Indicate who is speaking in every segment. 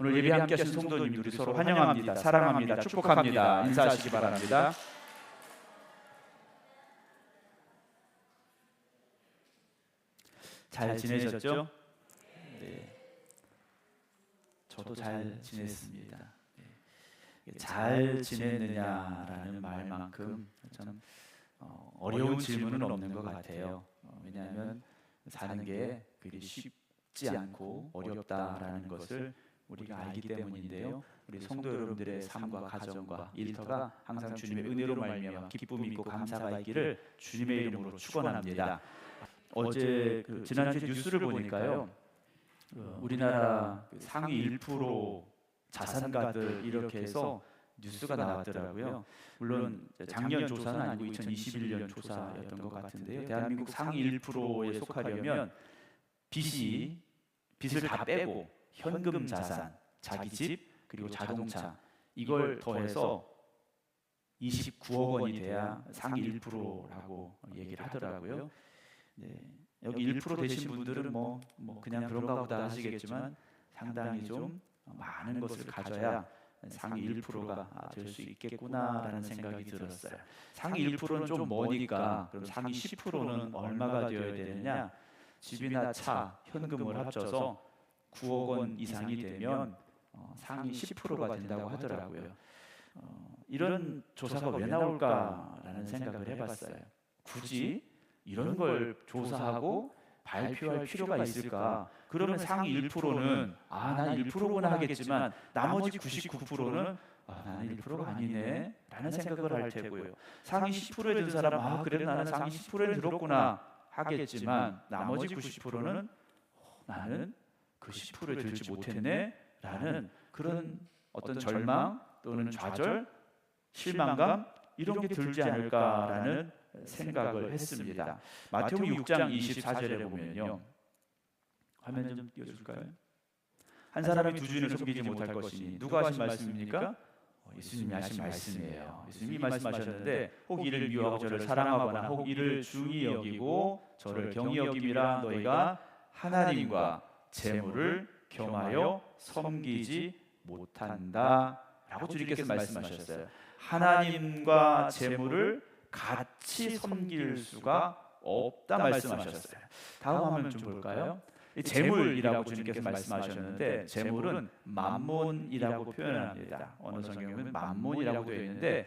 Speaker 1: 오늘 예배 함께 하신 성도님들이 서로 환영합니다. 사랑합니다. 축복합니다. 인사하시기 바랍니다. 잘 지내셨죠? 네. 저도 잘 지냈습니다. 네. 잘 지냈느냐라는 말만큼 참 어, 어려운 질문은 없는 것 같아요. 어, 왜냐하면 사는 게 그리 쉽지 않고 어렵다라는 것을 우리가 알기 때문인데요. 우리 성도 여러분들의 삶과 가정과 일터가 항상 주님의 은혜로 말미암아 기쁨이 있고 감사가 있기를 주님의 이름으로 축원합니다. 어제 그 지난주 뉴스를 보니까요. 그 우리나라 그 상위 1% 자산가들 이렇게 해서 뉴스가 나왔더라고요. 물론 작년 조사는 아니고 2021년 조사였던 것 같은데요. 대한민국 상위 1%에 속하려면 빚이 빚을 다 빼고 현금 자산, 자기 집 그리고 자동차. 이걸 더해서 29억 원이 돼야 상위 1%라고 얘기를 하더라고요. 네, 여기 1% 되신 분들은 뭐, 뭐 그냥 그런가 보다 하시겠지만 상당히 좀 많은 것을 가져야 상위 1%가 될 수 있겠구나라는 생각이 들었어요. 상위 1%는 좀 머니까 그럼 상위 10%는 얼마가 되어야 되느냐? 집이나 차, 현금을 합쳐서 9억 원 이상이 되면 어, 상위 10%가 된다고 하더라고요. 어, 이런 조사가 왜 나올까라는 생각을 해봤어요. 굳이 이런 걸 조사하고 발표할 필요가 있을까? 그러면 상위 1%는 아, 난 1%구나 하겠지만 나머지 99%는 아, 나는 1%가 아니네 라는 생각을 할 테고요. 상위 10%에 든 사람 아, 그래 나는 상위 10%에 들었구나 하겠지만 나머지 90%는 어, 나는 그 10%에 들지 못했네 라는 그런 어떤 절망 또는 좌절, 실망감 이런 게 들지 않을까라는 생각을 했습니다. 마태복음 6장 24절에 보면요. 화면 좀 띄워 줄까요? 한 사람이 두 주인을 섬기지 못할 것이니 누가 하신 말씀입니까? 어, 예수님이 하신 말씀이에요. 예수님이 말씀하셨는데 혹 이를 미워하고 저를 사랑하거나 혹 이를 중히 여기고 저를 경히 여김이라 너희가 하나님과 재물을 겸하여 섬기지 못한다라고 주님께서 말씀하셨어요. 하나님과 재물을 같이 섬길 수가 없다 말씀하셨어요. 다음 화면 좀 볼까요? 이 재물이라고 주님께서 말씀하셨는데 재물은 만몬이라고 표현합니다. 어느 성경에는 만몬이라고 되어 있는데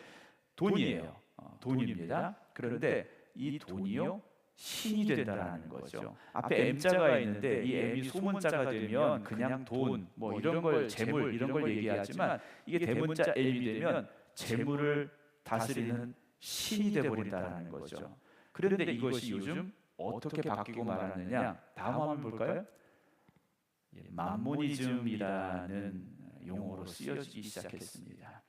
Speaker 1: 돈이에요. 어, 돈입니다. 그런데 이 돈이요 신이 된다라는 거죠. 앞에 M자가 있는데 이 M이 소문자가 되면 그냥 돈, 뭐 이런 걸 재물 이런 걸 얘기하지만 이게 대문자 M이 되면 재물을 다스리는 신이 돼 버린다라는 거죠. 그런데 이것이 요즘 어떻게 바뀌고 말았느냐? 다음 한번 볼까요? 예, 만모니즘이라는 용어로 쓰여지기 시작했습니다.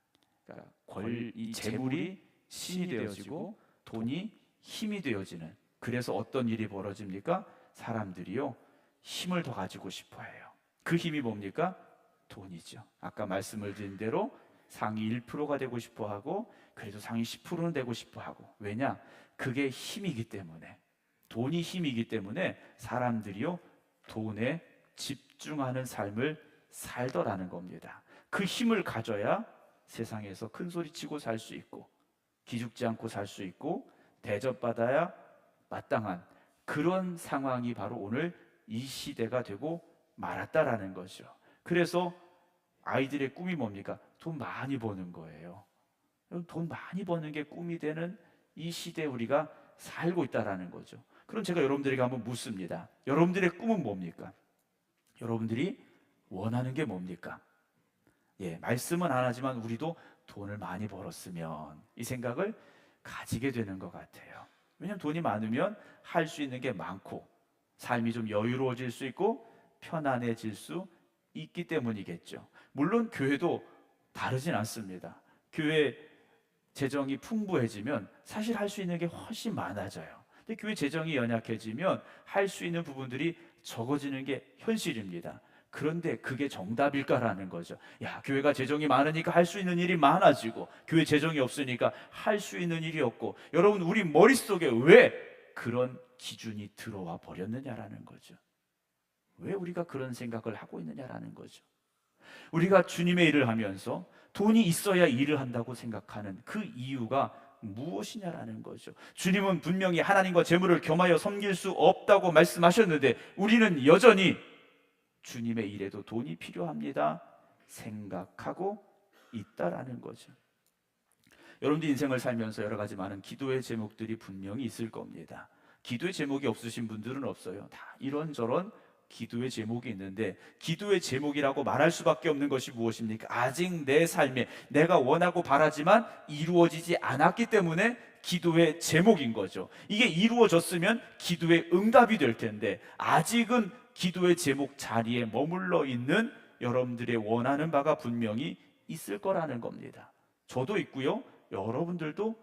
Speaker 1: 그러니까 권, 이 재물이 신이 되어지고 돈이 힘이 되어지는. 그래서 어떤 일이 벌어집니까? 사람들이요 힘을 더 가지고 싶어 해요. 그 힘이 뭡니까? 돈이죠. 아까 말씀을 드린 대로 상위 1%가 되고 싶어 하고 그래도 상위 10%는 되고 싶어 하고 왜냐? 그게 힘이기 때문에 돈이 힘이기 때문에 사람들이요 돈에 집중하는 삶을 살더라는 겁니다. 그 힘을 가져야 세상에서 큰 소리 치고 살 수 있고 기죽지 않고 살 수 있고 대접받아야 마땅한 그런 상황이 바로 오늘 이 시대가 되고 말았다라는 거죠. 그래서 아이들의 꿈이 뭡니까? 돈 많이 버는 거예요. 돈 많이 버는 게 꿈이 되는 이 시대에 우리가 살고 있다라는 거죠. 그럼 제가 여러분들에게 한번 묻습니다. 여러분들의 꿈은 뭡니까? 여러분들이 원하는 게 뭡니까? 예, 말씀은 안 하지만 우리도 돈을 많이 벌었으면 이 생각을 가지게 되는 것 같아요. 왜냐하면 돈이 많으면 할 수 있는 게 많고 삶이 좀 여유로워질 수 있고 편안해질 수 있기 때문이겠죠. 물론 교회도 다르진 않습니다. 교회 재정이 풍부해지면 사실 할 수 있는 게 훨씬 많아져요. 근데 교회 재정이 연약해지면 할 수 있는 부분들이 적어지는 게 현실입니다. 그런데 그게 정답일까라는 거죠. 야, 교회가 재정이 많으니까 할 수 있는 일이 많아지고 교회 재정이 없으니까 할 수 있는 일이 없고 여러분 우리 머릿속에 왜 그런 기준이 들어와 버렸느냐라는 거죠. 왜 우리가 그런 생각을 하고 있느냐라는 거죠. 우리가 주님의 일을 하면서 돈이 있어야 일을 한다고 생각하는 그 이유가 무엇이냐라는 거죠. 주님은 분명히 하나님과 재물을 겸하여 섬길 수 없다고 말씀하셨는데 우리는 여전히 주님의 일에도 돈이 필요합니다. 생각하고 있다라는 거죠. 여러분들 인생을 살면서 여러 가지 많은 기도의 제목들이 분명히 있을 겁니다. 기도의 제목이 없으신 분들은 없어요. 다 이런저런 기도의 제목이 있는데 기도의 제목이라고 말할 수밖에 없는 것이 무엇입니까? 아직 내 삶에 내가 원하고 바라지만 이루어지지 않았기 때문에 기도의 제목인 거죠. 이게 이루어졌으면 기도의 응답이 될 텐데 아직은 기도의 제목 자리에 머물러 있는 여러분들의 원하는 바가 분명히 있을 거라는 겁니다. 저도 있고요. 여러분들도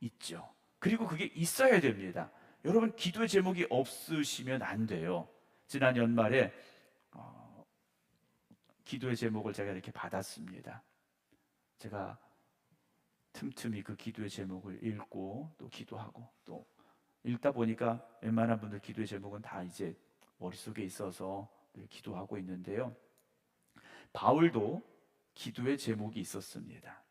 Speaker 1: 있죠. 그리고 그게 있어야 됩니다. 여러분 기도의 제목이 없으시면 안 돼요. 지난 연말에 어, 기도의 제목을 제가 이렇게 받았습니다. 제가 틈틈이 그 기도의 제목을 읽고 또 기도하고 또 읽다 보니까 웬만한 분들 기도의 제목은 다 이제 머릿속에 있어서 늘 기도하고 있는데요. 바울도 기도의 제목이 있었습니다.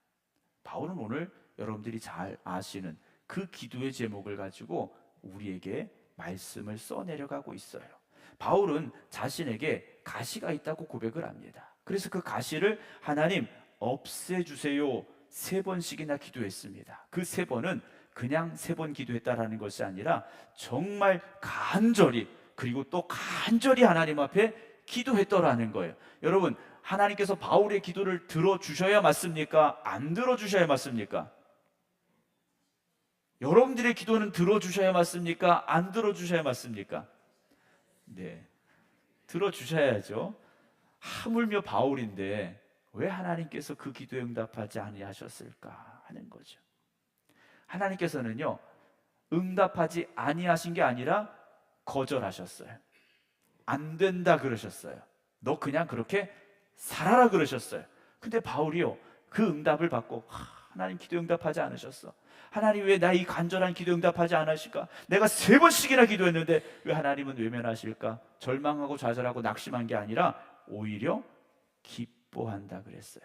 Speaker 1: 바울은 오늘 여러분들이 잘 아시는 그 기도의 제목을 가지고 우리에게 말씀을 써내려가고 있어요. 바울은 자신에게 가시가 있다고 고백을 합니다. 그래서 그 가시를 하나님 없애주세요 세 번씩이나 기도했습니다. 그 세 번은 그냥 세 번 기도했다라는 것이 아니라 정말 간절히 그리고 또 간절히 하나님 앞에 기도했더라는 거예요. 여러분 하나님께서 바울의 기도를 들어주셔야 맞습니까? 안 들어주셔야 맞습니까? 여러분들의 기도는 들어주셔야 맞습니까? 안 들어주셔야 맞습니까? 네. 들어주셔야죠. 하물며 바울인데 왜 하나님께서 그 기도에 응답하지 아니하셨을까 하는 거죠. 하나님께서는요. 응답하지 아니하신 게 아니라 거절하셨어요. 안 된다 그러셨어요. 너 그냥 그렇게 살아라 그러셨어요. 근데 바울이요. 그 응답을 받고 하나님 기도 응답하지 않으셨어. 하나님 왜 나 이 간절한 기도 응답하지 않으실까? 내가 세 번씩이나 기도했는데 왜 하나님은 외면하실까? 절망하고 좌절하고 낙심한 게 아니라 오히려 기뻐한다 그랬어요.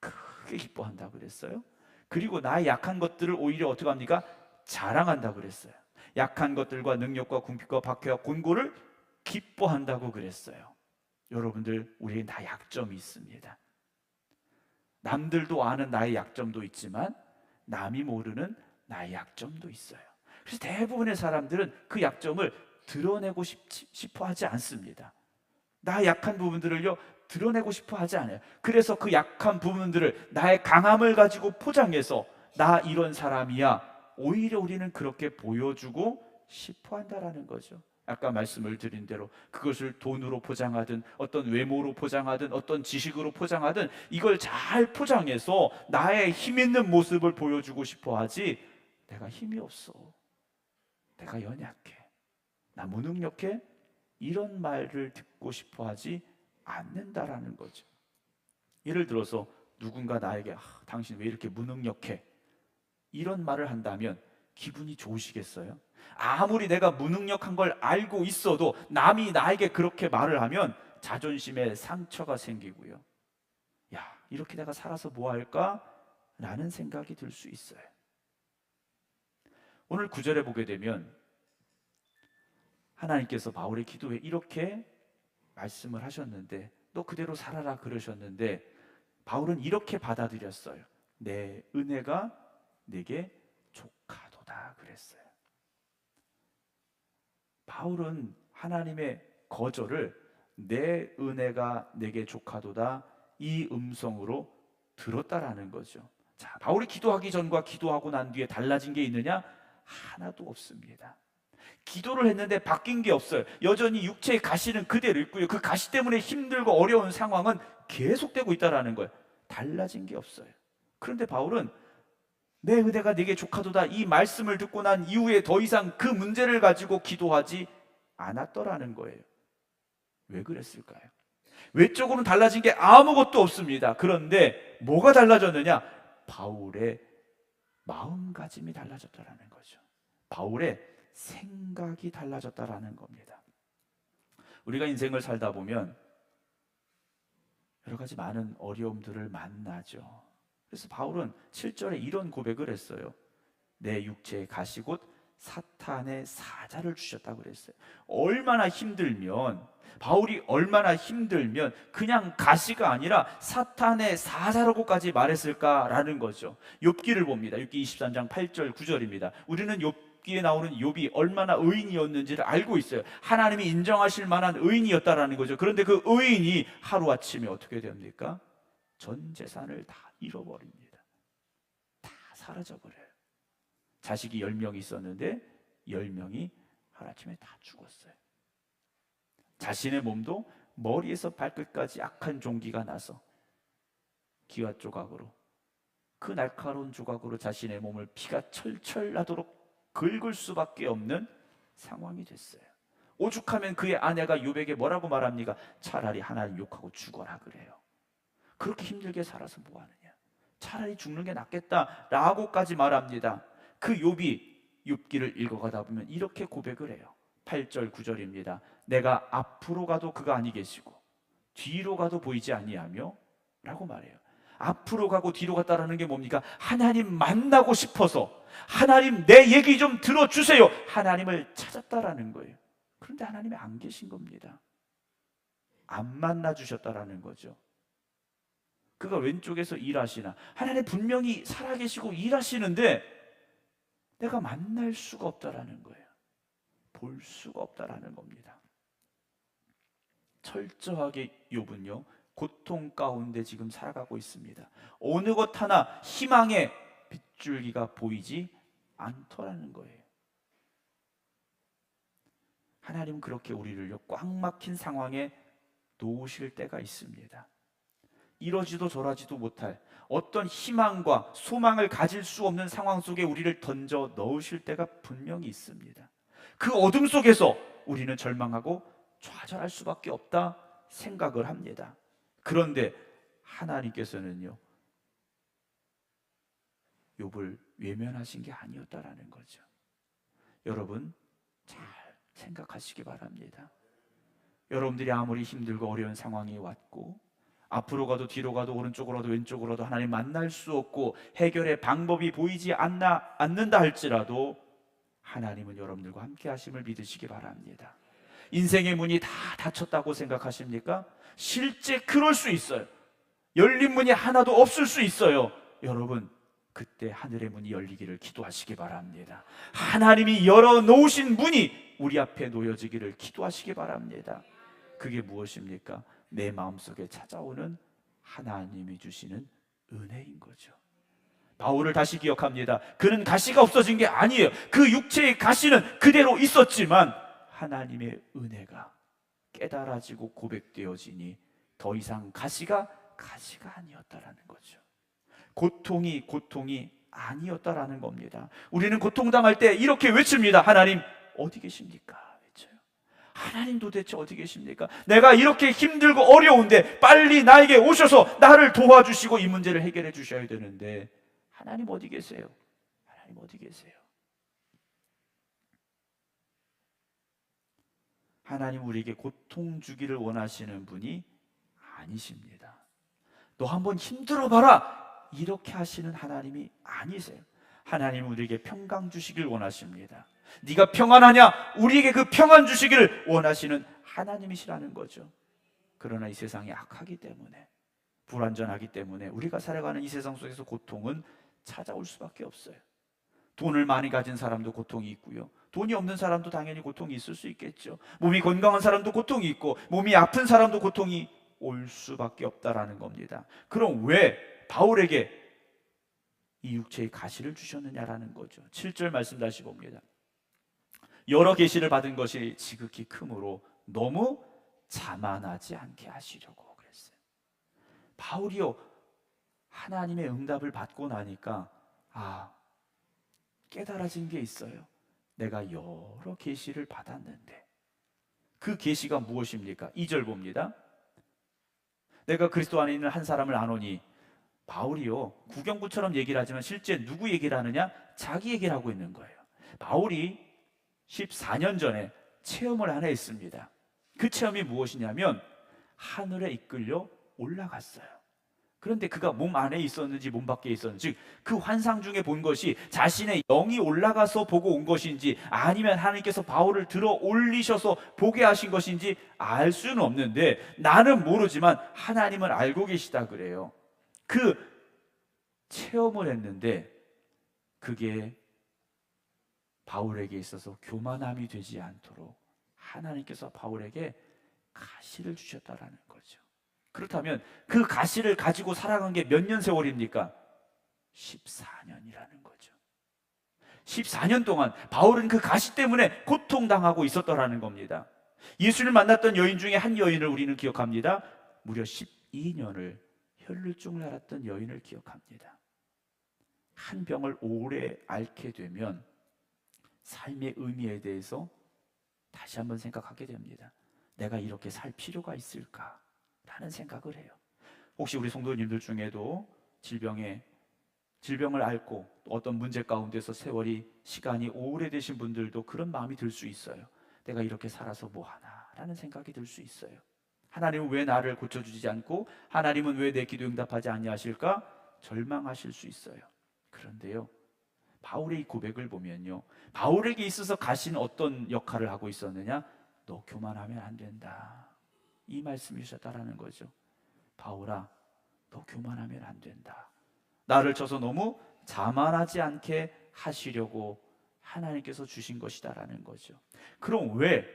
Speaker 1: 크게 기뻐한다 그랬어요. 그리고 나의 약한 것들을 오히려 어떻게 합니까? 자랑한다 그랬어요. 약한 것들과 능력과 궁핍과 박해와 곤고를 기뻐한다고 그랬어요. 여러분들 우리는 다 약점이 있습니다. 남들도 아는 나의 약점도 있지만 남이 모르는 나의 약점도 있어요. 그래서 대부분의 사람들은 그 약점을 드러내고 싶어 하지 않습니다. 나 약한 부분들을요 드러내고 싶어 하지 않아요. 그래서 그 약한 부분들을 나의 강함을 가지고 포장해서 나 이런 사람이야. 오히려 우리는 그렇게 보여주고 싶어 한다라는 거죠. 아까 말씀을 드린 대로 그것을 돈으로 포장하든 어떤 외모로 포장하든 어떤 지식으로 포장하든 이걸 잘 포장해서 나의 힘 있는 모습을 보여주고 싶어 하지 내가 힘이 없어. 내가 연약해. 나 무능력해. 이런 말을 듣고 싶어 하지 않는다라는 거죠. 예를 들어서 누군가 나에게 아, 당신 왜 이렇게 무능력해? 이런 말을 한다면 기분이 좋으시겠어요? 아무리 내가 무능력한 걸 알고 있어도 남이 나에게 그렇게 말을 하면 자존심에 상처가 생기고요. 야, 이렇게 내가 살아서 뭐 할까? 라는 생각이 들 수 있어요. 오늘 구절에 보게 되면 하나님께서 바울의 기도에 이렇게 말씀을 하셨는데 너 그대로 살아라 그러셨는데 바울은 이렇게 받아들였어요. 내 은혜가 내게 조카도다 그랬어요. 바울은 하나님의 거절을 내 은혜가 내게 조카도다 이 음성으로 들었다라는 거죠. 자, 바울이 기도하기 전과 기도하고 난 뒤에 달라진 게 있느냐? 하나도 없습니다. 기도를 했는데 바뀐 게 없어요. 여전히 육체의 가시는 그대로 있고요. 그 가시 때문에 힘들고 어려운 상황은 계속되고 있다라는 거예요. 달라진 게 없어요. 그런데 바울은 내 의대가 네게 조카도다 이 말씀을 듣고 난 이후에 더 이상 그 문제를 가지고 기도하지 않았더라는 거예요. 왜 그랬을까요? 외적으로는 달라진 게 아무것도 없습니다. 그런데 뭐가 달라졌느냐? 바울의 마음가짐이 달라졌다라는 거죠. 바울의 생각이 달라졌다라는 겁니다. 우리가 인생을 살다 보면 여러 가지 많은 어려움들을 만나죠. 그래서 바울은 7절에 이런 고백을 했어요. 내 육체의 가시 곧 사탄의 사자를 주셨다고 그랬어요. 얼마나 힘들면 바울이 얼마나 힘들면 그냥 가시가 아니라 사탄의 사자라고까지 말했을까라는 거죠. 욥기를 봅니다. 욥기 23장 8절 9절입니다. 우리는 욥기에 나오는 욥이 얼마나 의인이었는지를 알고 있어요. 하나님이 인정하실 만한 의인이었다라는 거죠. 그런데 그 의인이 하루아침에 어떻게 됩니까? 전 재산을 다 잃어버립니다. 다 사라져버려요. 자식이 10명 있었는데 10명이 하루아침에 다 죽었어요. 자신의 몸도 머리에서 발끝까지 악한 종기가 나서 기와 조각으로 그 날카로운 조각으로 자신의 몸을 피가 철철 나도록 긁을 수밖에 없는 상황이 됐어요. 오죽하면 그의 아내가 요백에 뭐라고 말합니까? 차라리 하나님 욕하고 죽어라 그래요. 그렇게 힘들게 살아서 뭐 하느냐? 차라리 죽는 게 낫겠다라고까지 말합니다. 그 욥이 욥기를 읽어가다 보면 이렇게 고백을 해요. 8절 9절입니다. 내가 앞으로 가도 그가 아니 계시고 뒤로 가도 보이지 아니하며 라고 말해요. 앞으로 가고 뒤로 갔다라는 게 뭡니까? 하나님 만나고 싶어서 하나님 내 얘기 좀 들어주세요. 하나님을 찾았다라는 거예요. 그런데 하나님이 안 계신 겁니다. 안 만나 주셨다라는 거죠. 그가 왼쪽에서 일하시나 하나님 분명히 살아계시고 일하시는데 내가 만날 수가 없다라는 거예요. 볼 수가 없다라는 겁니다. 철저하게 욥은요 고통 가운데 지금 살아가고 있습니다. 어느 것 하나 희망의 빗줄기가 보이지 않더라는 거예요. 하나님은 그렇게 우리를요 꽉 막힌 상황에 놓으실 때가 있습니다. 이러지도 저러지도 못할 어떤 희망과 소망을 가질 수 없는 상황 속에 우리를 던져 넣으실 때가 분명히 있습니다. 그 어둠 속에서 우리는 절망하고 좌절할 수밖에 없다 생각을 합니다. 그런데 하나님께서는요. 욥을 외면하신 게 아니었다라는 거죠. 여러분 잘 생각하시기 바랍니다. 여러분들이 아무리 힘들고 어려운 상황이 왔고 앞으로 가도 뒤로 가도 오른쪽으로 도 왼쪽으로도 하나님 만날 수 없고 해결의 방법이 보이지 않나 않는다 할지라도 하나님은 여러분들과 함께 하심을 믿으시기 바랍니다. 인생의 문이 다 닫혔다고 생각하십니까? 실제 그럴 수 있어요. 열린 문이 하나도 없을 수 있어요. 여러분, 그때 하늘의 문이 열리기를 기도하시기 바랍니다. 하나님이 열어 놓으신 문이 우리 앞에 놓여지기를 기도하시기 바랍니다. 그게 무엇입니까? 내 마음속에 찾아오는 하나님이 주시는 은혜인 거죠. 바울을 다시 기억합니다. 그는 가시가 없어진 게 아니에요. 그 육체의 가시는 그대로 있었지만 하나님의 은혜가 깨달아지고 고백되어지니 더 이상 가시가 가시가 아니었다라는 거죠. 고통이 고통이 아니었다라는 겁니다. 우리는 고통당할 때 이렇게 외칩니다. 하나님 어디 계십니까? 하나님 도대체 어디 계십니까? 내가 이렇게 힘들고 어려운데 빨리 나에게 오셔서 나를 도와주시고 이 문제를 해결해 주셔야 되는데 하나님 어디 계세요? 하나님 어디 계세요? 하나님 우리에게 고통 주기를 원하시는 분이 아니십니다. 너 한번 힘들어 봐라. 이렇게 하시는 하나님이 아니세요. 하나님 우리에게 평강 주시길 원하십니다. 네가 평안하냐? 우리에게 그 평안 주시기를 원하시는 하나님이시라는 거죠. 그러나 이 세상이 악하기 때문에 불완전하기 때문에 우리가 살아가는 이 세상 속에서 고통은 찾아올 수밖에 없어요. 돈을 많이 가진 사람도 고통이 있고요. 돈이 없는 사람도 당연히 고통이 있을 수 있겠죠. 몸이 건강한 사람도 고통이 있고 몸이 아픈 사람도 고통이 올 수밖에 없다라는 겁니다. 그럼 왜 바울에게 이 육체의 가시를 주셨느냐라는 거죠. 7절 말씀 다시 봅니다. 여러 계시를 받은 것이 지극히 크므로 너무 자만하지 않게 하시려고 그랬어요. 바울이요 하나님의 응답을 받고 나니까 아 깨달아진 게 있어요. 내가 여러 계시를 받았는데 그 계시가 무엇입니까? 2절 봅니다. 내가 그리스도 안에 있는 한 사람을 아노니 바울이요 구경구처럼 얘기를 하지만 실제 누구 얘기를 하느냐? 자기 얘기를 하고 있는 거예요. 바울이 14년 전에 체험을 하나 했습니다. 그 체험이 무엇이냐면 하늘에 이끌려 올라갔어요. 그런데 그가 몸 안에 있었는지 몸 밖에 있었는지 즉그 환상 중에 본 것이 자신의 영이 올라가서 보고 온 것인지 아니면 하나님께서 바울을 들어 올리셔서 보게 하신 것인지 알 수는 없는데 나는 모르지만 하나님은 알고 계시다 그래요. 그 체험을 했는데 그게 바울에게 있어서 교만함이 되지 않도록 하나님께서 바울에게 가시를 주셨다라는 거죠. 그렇다면 그 가시를 가지고 살아간 게 몇 년 세월입니까? 14년이라는 거죠. 14년 동안 바울은 그 가시 때문에 고통당하고 있었더라는 겁니다. 예수를 만났던 여인 중에 한 여인을 우리는 기억합니다. 무려 12년을 혈루증을 앓았던 여인을 기억합니다. 한 병을 오래 앓게 되면 삶의 의미에 대해서 다시 한번 생각하게 됩니다. 내가 이렇게 살 필요가 있을까? 라는 생각을 해요. 혹시 우리 성도님들 중에도 질병에 질병을 앓고 또 어떤 문제 가운데서 세월이 시간이 오래되신 분들도 그런 마음이 들 수 있어요. 내가 이렇게 살아서 뭐 하나? 라는 생각이 들 수 있어요. 하나님은 왜 나를 고쳐주지 않고 하나님은 왜 내 기도 응답하지 아니하실까? 절망하실 수 있어요. 그런데요. 바울의 이 고백을 보면요. 바울에게 있어서 가신 어떤 역할을 하고 있었느냐? 너 교만하면 안 된다. 이 말씀이 주셨다라는 거죠. 바울아, 너 교만하면 안 된다. 나를 쳐서 너무 자만하지 않게 하시려고 하나님께서 주신 것이다라는 거죠. 그럼 왜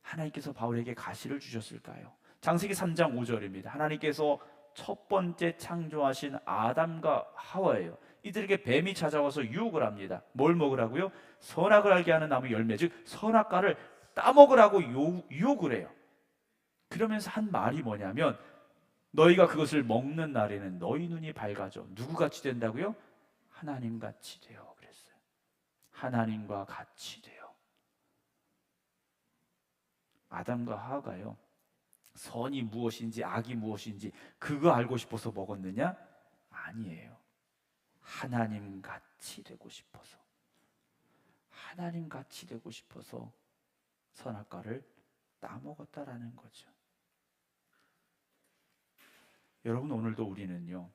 Speaker 1: 하나님께서 바울에게 가시를 주셨을까요? 장세기 3장 5절입니다. 하나님께서 첫 번째 창조하신 아담과 하와예요. 이들에게 뱀이 찾아와서 유혹을 합니다. 뭘 먹으라고요? 선악을 알게 하는 나무 열매, 즉 선악과를 따먹으라고 요- 유혹을 해요. 그러면서 한 말이 뭐냐면 너희가 그것을 먹는 날에는 너희 눈이 밝아져 누구 같이 된다고요? 하나님 같이 되어 그랬어요. 하나님과 같이 되어 아담과 하와가요 선이 무엇인지 악이 무엇인지 그거 알고 싶어서 먹었느냐? 아니에요. 하나님 같이 되고 싶어서 하나님 같이 되고 싶어서 선악과를 따먹었다라는 거죠. 여러분 오늘도 우리는요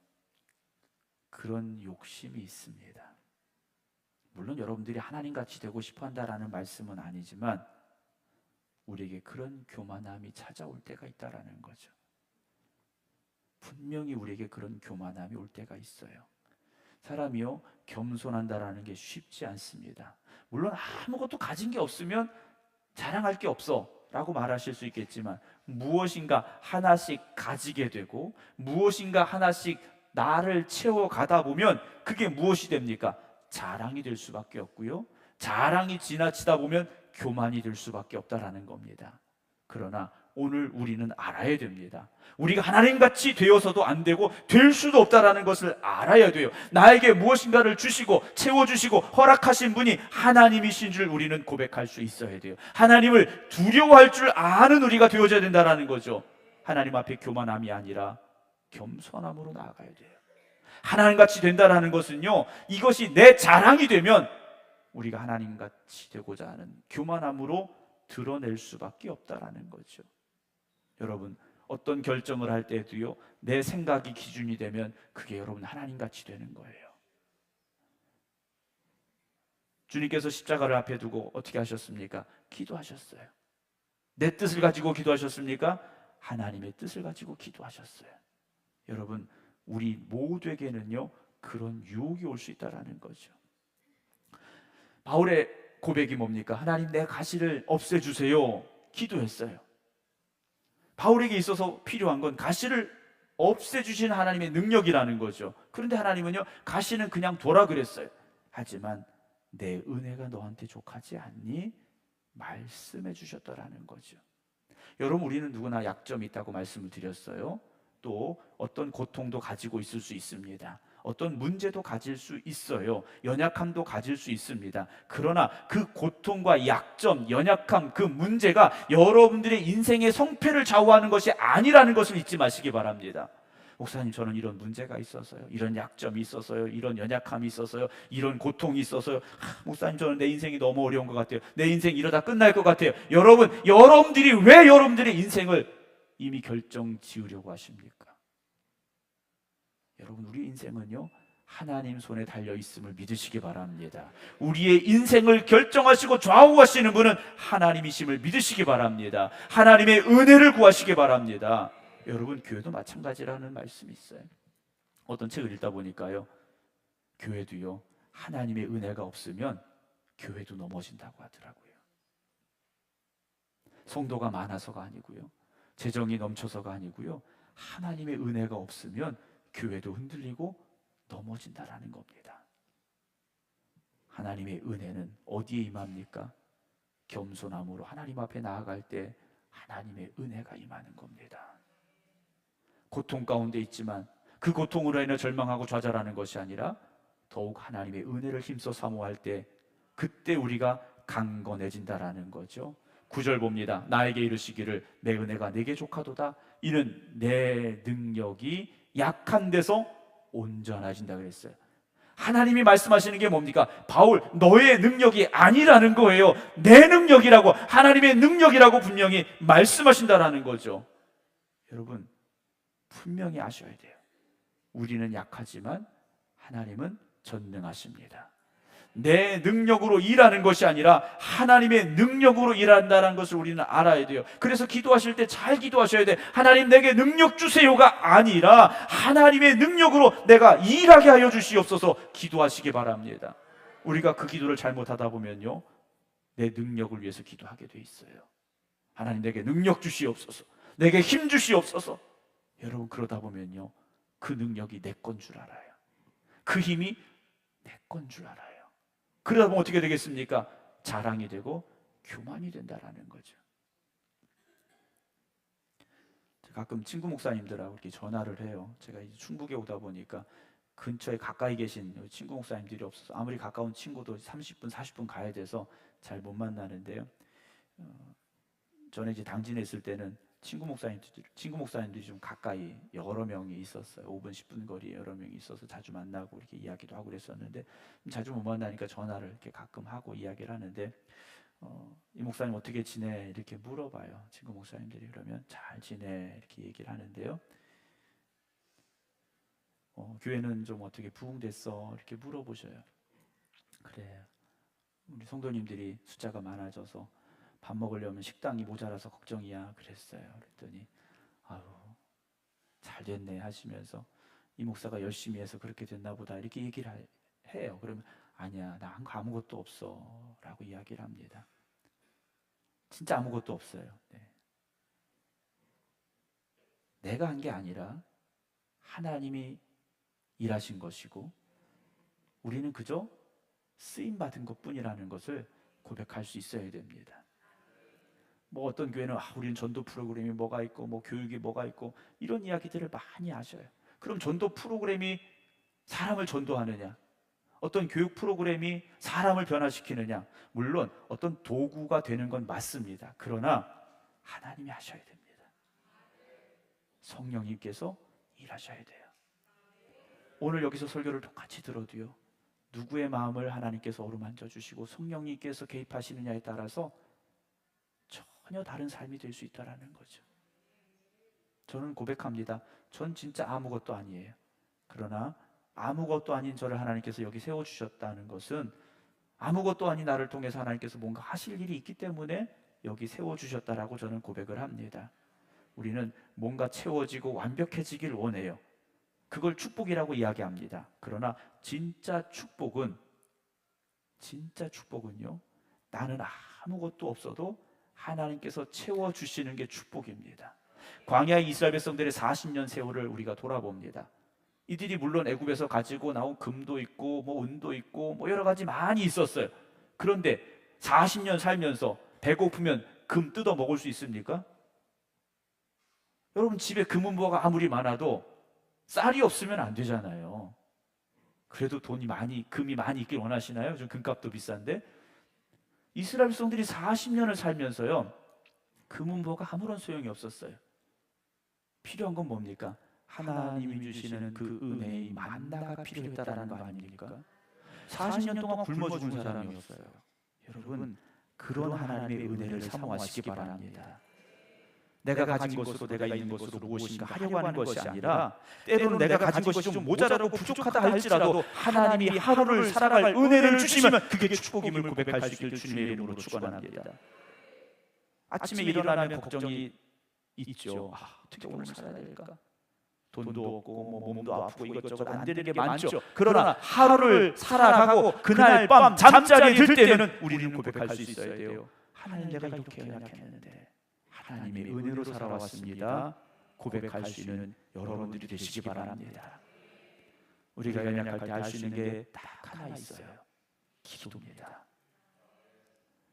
Speaker 1: 그런 욕심이 있습니다. 물론 여러분들이 하나님 같이 되고 싶어 한다라는 말씀은 아니지만 우리에게 그런 교만함이 찾아올 때가 있다라는 거죠. 분명히 우리에게 그런 교만함이 올 때가 있어요. 사람이요 겸손한다라는 게 쉽지 않습니다. 물론 아무것도 가진 게 없으면 자랑할 게 없어라고 말하실 수 있겠지만 무엇인가 하나씩 가지게 되고 무엇인가 하나씩 나를 채워 가다 보면 그게 무엇이 됩니까? 자랑이 될 수밖에 없고요. 자랑이 지나치다 보면 교만이 될 수밖에 없다라는 겁니다. 그러나 오늘 우리는 알아야 됩니다. 우리가 하나님 같이 되어서도 안 되고 될 수도 없다라는 것을 알아야 돼요. 나에게 무엇인가를 주시고 채워 주시고 허락하신 분이 하나님이신 줄 우리는 고백할 수 있어야 돼요. 하나님을 두려워할 줄 아는 우리가 되어져야 된다라는 거죠. 하나님 앞에 교만함이 아니라 겸손함으로 나아가야 돼요. 하나님 같이 된다라는 것은요. 이것이 내 자랑이 되면 우리가 하나님 같이 되고자 하는 교만함으로 드러낼 수밖에 없다라는 거죠. 여러분 어떤 결정을 할 때도요 내 생각이 기준이 되면 그게 여러분 하나님 같이 되는 거예요. 주님께서 십자가를 앞에 두고 어떻게 하셨습니까? 기도하셨어요. 내 뜻을 가지고 기도하셨습니까? 하나님의 뜻을 가지고 기도하셨어요. 여러분 우리 모두에게는요 그런 유혹이 올 수 있다라는 거죠. 바울의 고백이 뭡니까? 하나님 내 가시를 없애주세요. 기도했어요. 바울에게 있어서 필요한 건 가시를 없애주신 하나님의 능력이라는 거죠. 그런데 하나님은요, 가시는 그냥 둬라 그랬어요. 하지만 내 은혜가 너한테 족하지 않니? 말씀해 주셨더라는 거죠. 여러분, 우리는 누구나 약점이 있다고 말씀을 드렸어요. 또 어떤 고통도 가지고 있을 수 있습니다. 어떤 문제도 가질 수 있어요. 연약함도 가질 수 있습니다. 그러나 그 고통과 약점, 연약함, 그 문제가 여러분들의 인생의 성패를 좌우하는 것이 아니라는 것을 잊지 마시기 바랍니다. 목사님, 저는 이런 문제가 있어서요. 이런 약점이 있어서요. 이런 연약함이 있어서요. 이런 고통이 있어서요. 하, 목사님, 저는 내 인생이 너무 어려운 것 같아요. 내 인생 이러다 끝날 것 같아요. 여러분, 여러분들이 왜 여러분들의 인생을 이미 결정 지으려고 하십니까? 여러분 우리 인생은요 하나님 손에 달려 있음을 믿으시기 바랍니다. 우리의 인생을 결정하시고 좌우하시는 분은 하나님이심을 믿으시기 바랍니다. 하나님의 은혜를 구하시기 바랍니다. 여러분 교회도 마찬가지라는 말씀이 있어요. 어떤 책을 읽다 보니까요. 교회도요. 하나님의 은혜가 없으면 교회도 넘어진다고 하더라고요. 성도가 많아서가 아니고요. 재정이 넘쳐서가 아니고요. 하나님의 은혜가 없으면 교회도 흔들리고 넘어진다라는 겁니다. 하나님의 은혜는 어디에 임합니까? 겸손함으로 하나님 앞에 나아갈 때 하나님의 은혜가 임하는 겁니다. 고통 가운데 있지만 그 고통으로 인해 절망하고 좌절하는 것이 아니라 더욱 하나님의 은혜를 힘써 사모할 때 그때 우리가 강건해진다라는 거죠. 구절 봅니다. 나에게 이르시기를 내 은혜가 내게 족하도다. 이는 내 능력이 약한 데서 온전해진다 그랬어요. 하나님이 말씀하시는 게 뭡니까? 바울, 너의 능력이 아니라는 거예요. 내 능력이라고, 하나님의 능력이라고 분명히 말씀하신다라는 거죠. 여러분, 분명히 아셔야 돼요. 우리는 약하지만 하나님은 전능하십니다. 내 능력으로 일하는 것이 아니라 하나님의 능력으로 일한다는 것을 우리는 알아야 돼요. 그래서 기도하실 때 잘 기도하셔야 돼. 하나님 내게 능력 주세요가 아니라 하나님의 능력으로 내가 일하게 하여 주시옵소서 기도하시기 바랍니다. 우리가 그 기도를 잘못하다 보면요. 내 능력을 위해서 기도하게 돼 있어요. 하나님 내게 능력 주시옵소서. 내게 힘 주시옵소서. 여러분 그러다 보면요. 그 능력이 내 건 줄 알아요. 그 힘이 내 건 줄 알아요. 그러다 보면 어떻게 되겠습니까? 자랑이 되고 교만이 된다라는 거죠. 가끔 친구 목사님들하고 이렇게 전화를 해요. 제가 이제 충북에 오다 보니까 근처에 가까이 계신 친구 목사님들이 없어서 아무리 가까운 친구도 30분, 40분 가야 돼서 잘 못 만나는데요. 어, 전에 이제 당진에 있을 때는 친구 목사님들, 친구 목사님들이 좀 가까이 여러 명이 있었어요. 5분, 10분 거리에 여러 명이 있어서 자주 만나고 이렇게 이야기도 하고 그랬었는데 자주 못 만나니까 전화를 이렇게 가끔 하고 이야기를 하는데 어, 이 목사님 어떻게 지내 이렇게 물어봐요. 친구 목사님들이 그러면 잘 지내 이렇게 얘기를 하는데요. 어, 교회는 좀 어떻게 부흥됐어 이렇게 물어보셔요. 그래 우리 성도님들이 숫자가 많아져서 밥 먹으려면 식당이 모자라서 걱정이야 그랬어요. 그랬더니 아유 잘 됐네 하시면서 이 목사가 열심히 해서 그렇게 됐나 보다 이렇게 얘기를 하- 해요. 그러면 아니야 나 아무것도 없어 라고 이야기를 합니다. 진짜 아무것도 없어요. 네. 내가 한 게 아니라 하나님이 일하신 것이고 우리는 그저 쓰임 받은 것 뿐이라는 것을 고백할 수 있어야 됩니다. 뭐 어떤 교회는 아, 우리는 전도 프로그램이 뭐가 있고 뭐 교육이 뭐가 있고 이런 이야기들을 많이 하셔요. 그럼 전도 프로그램이 사람을 전도하느냐? 어떤 교육 프로그램이 사람을 변화시키느냐? 물론 어떤 도구가 되는 건 맞습니다. 그러나 하나님이 하셔야 됩니다. 성령님께서 일하셔야 돼요. 오늘 여기서 설교를 똑같이 들어도요. 누구의 마음을 하나님께서 어루만져 주시고 성령님께서 개입하시느냐에 따라서 전혀 다른 삶이 될 수 있다라는 거죠. 저는 고백합니다. 전 진짜 아무것도 아니에요. 그러나 아무것도 아닌 저를 하나님께서 여기 세워 주셨다는 것은 아무것도 아닌 나를 통해서 하나님께서 뭔가 하실 일이 있기 때문에 여기 세워 주셨다라고 저는 고백을 합니다. 우리는 뭔가 채워지고 완벽해지길 원해요. 그걸 축복이라고 이야기합니다. 그러나 진짜 축복은 진짜 축복은요. 나는 아무것도 없어도 하나님께서 채워 주시는 게 축복입니다. 광야의 이스라엘 백성들의 40년 세월을 우리가 돌아봅니다. 이들이 물론 애굽에서 가지고 나온 금도 있고 뭐 은도 있고 뭐 여러 가지 많이 있었어요. 그런데 40년 살면서 배고프면 금 뜯어 먹을 수 있습니까? 여러분 집에 금은보가 아무리 많아도 쌀이 없으면 안 되잖아요. 그래도 돈이 많이 금이 많이 있길 원하시나요? 좀 금값도 비싼데 이스라엘 백성들이 40년을 살면서요 금은보가 아무런 소용이 없었어요. 필요한 건 뭡니까? 하나님이 주시는 그 은혜의 만나가 필요했다라는 거 아닙니까? 40년 동안 굶어 죽은 사람이었어요. 여러분 그런 하나님의 은혜를 사모하시기 바랍니다. 내가 가진 것으로 내가 있는 것으로 무엇인가 하려고 하는 것이 아니라 때로는 내가 가진 것이 좀 모자라고 부족하다 할지라도 하나님이 하루를 살아갈 은혜를 주시면 그게 축복임을 고백할 수 있길 주님의 이름으로 축원합니다. 아침에 일어나면 걱정이 있죠. 아, 어떻게 오늘 살아야 될까? 돈도 없고 뭐 몸도 아프고 이것저것 안 되는 게 많죠. 그러나 하루를 살아가고 그날 밤 잠자리 들 때는 우리는 고백할 수 있어야 돼요. 하나님 내가 이렇게 연약했는데 하나님의 은혜로 살아왔습니다. 고백할 수 있는 여러분들이 되시기 바랍니다. 우리가 연약할 때 할 수 있는 게 딱 하나 있어요. 기도입니다.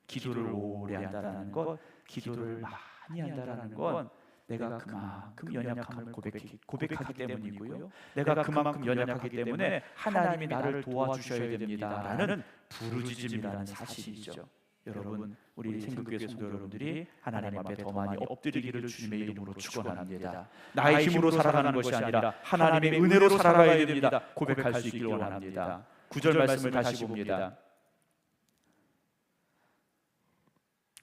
Speaker 1: 기도를 오래 한다라는 것, 기도를 많이 한다라는 건 내가 그만큼 연약함을 고백하기, 고백하기 때문이고요. 내가 그만큼 연약하기 때문에 하나님이 나를 도와주셔야 됩니다라는 부르짖음이라는 사실이죠. 여러분, 우리 생극교회 성도 여러분들이 하나님 앞에 더 많이 엎드리기를 주님의 이름으로 축원합니다. 나의 힘으로 살아가는 것이 아니라 하나님의 은혜로 살아가야 됩니다. 고백할 수 있기를 원합니다. 구절 말씀을 다시 봅니다.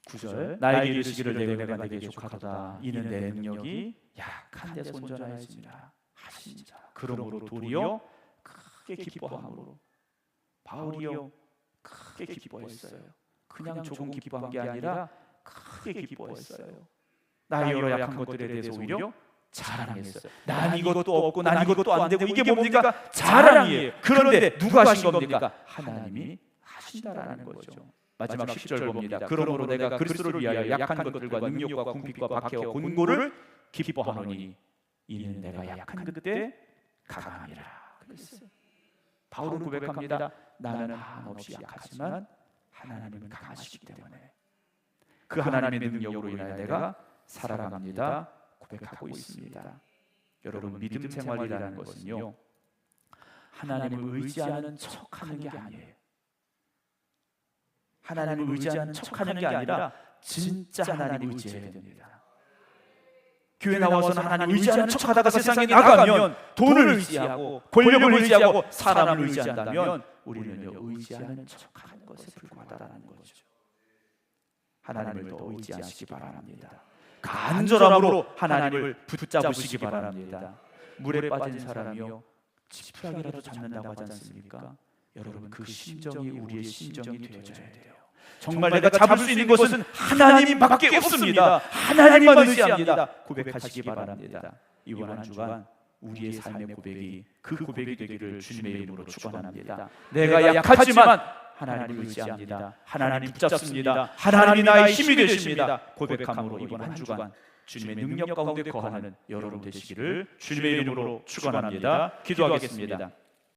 Speaker 1: 구절 나에게 이르시기를 내 은혜가 내게 족하도다. 이는 내 능력이 약한 데서 온전하였습니다. 하시니라 그러므로 도리어 크게 기뻐함으로. 바울이요 크게 기뻐했어요 그냥 조금 기뻐한 게 아니라 크게 기뻐했어요. 나의 여러 약한 것들에 대해서 오히려 자랑했어요. 난 이것도 없고 난 이것도 안 되고 이게 뭡니까? 자랑이에요. 그런데 누가 하신 겁니까? 하나님이 하신다라는 거죠. 마지막 10절 봅니다. 그러므로 내가 그리스도를 위하여 약한 것들과 능력과 궁핍과 박해와 곤고를 기뻐하노니 이는 내가 약한 그때 강함이라. 그랬어요. 바울은 고백합니다. 나는 한없이 약하지만 하나님은 강하시기 때문에 그 하나님의 능력으로 인하여 내가 살아갑니다. 고백하고 있습니다. 여러분 믿음 생활이라는 것은요 하나님을 의지하는 척하는 게 아니에요. 하나님을 의지하는 척하는 게 아니라 진짜 하나님을 의지해야 됩니다. 교회 나와서는 하나님 의지하는 척하다가 세상에 나가면 돈을 의지하고 권력을 의지하고 사람을 의지한다면 우리는요 의지하는 척하는 것에 불과하다는 거죠. 하나님을 더 의지하시기 바랍니다. 간절함으로 하나님을 붙잡으시기 바랍니다. 물에 빠진 사람이요 지푸라기라도 잡는다고 하지 않습니까? 여러분 그 심정이 우리의 심정이 되어져야 돼요. 정말 내가 잡을 수 있는 것은 하나님밖에 없습니다. 하나님만 의지합니다. 고백하시기 바랍니다. 이번 한 주간 우리의 삶의 고백이 그 고백이 되기를 주님의 이름으로 축원합니다. 내가 약하지만 하나님을 의지합니다. 하나님 붙잡습니다. 하나님이 나의 힘이 되십니다. 고백함으로 이번 한 주간 주님의 능력 가운데 거하는 여러분 되시기를 주님의 이름으로 축원합니다. 기도하겠습니다.